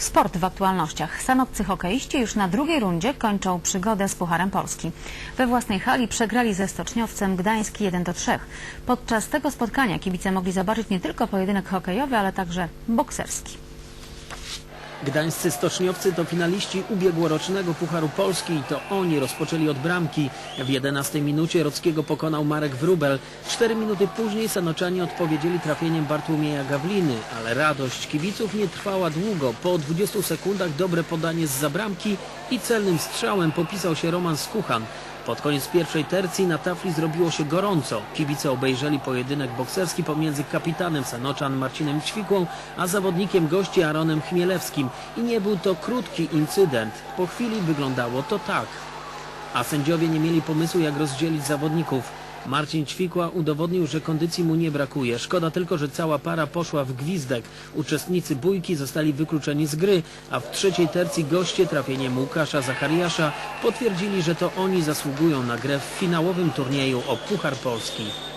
Sport w aktualnościach. Sanoccy hokeiści już na drugiej rundzie kończą przygodę z Pucharem Polski. We własnej hali przegrali ze Stoczniowcem Gdański 1-3. Podczas tego spotkania kibice mogli zobaczyć nie tylko pojedynek hokejowy, ale także bokserski. Gdańscy stoczniowcy to finaliści ubiegłorocznego Pucharu Polski i to oni rozpoczęli od bramki. W 11 minucie Rockiego pokonał Marek Wrubel. Cztery minuty później Sanoczanie odpowiedzieli trafieniem Bartłomieja Gawliny, ale radość kibiców nie trwała długo. Po 20 sekundach dobre podanie z zabramki i celnym strzałem popisał się Roman Skuchan. Pod koniec pierwszej tercji na tafli zrobiło się gorąco. Kibice obejrzeli pojedynek bokserski pomiędzy kapitanem Sanoczan Marcinem Ćwikłą, a zawodnikiem gości Aaronem Chmielewskim. I nie był to krótki incydent. Po chwili wyglądało to tak. A sędziowie nie mieli pomysłu, jak rozdzielić zawodników. Marcin Ćwikła udowodnił, że kondycji mu nie brakuje. Szkoda tylko, że cała para poszła w gwizdek. Uczestnicy bójki zostali wykluczeni z gry, a w trzeciej tercji goście trafieniem Łukasza Zachariasza potwierdzili, że to oni zasługują na grę w finałowym turnieju o Puchar Polski.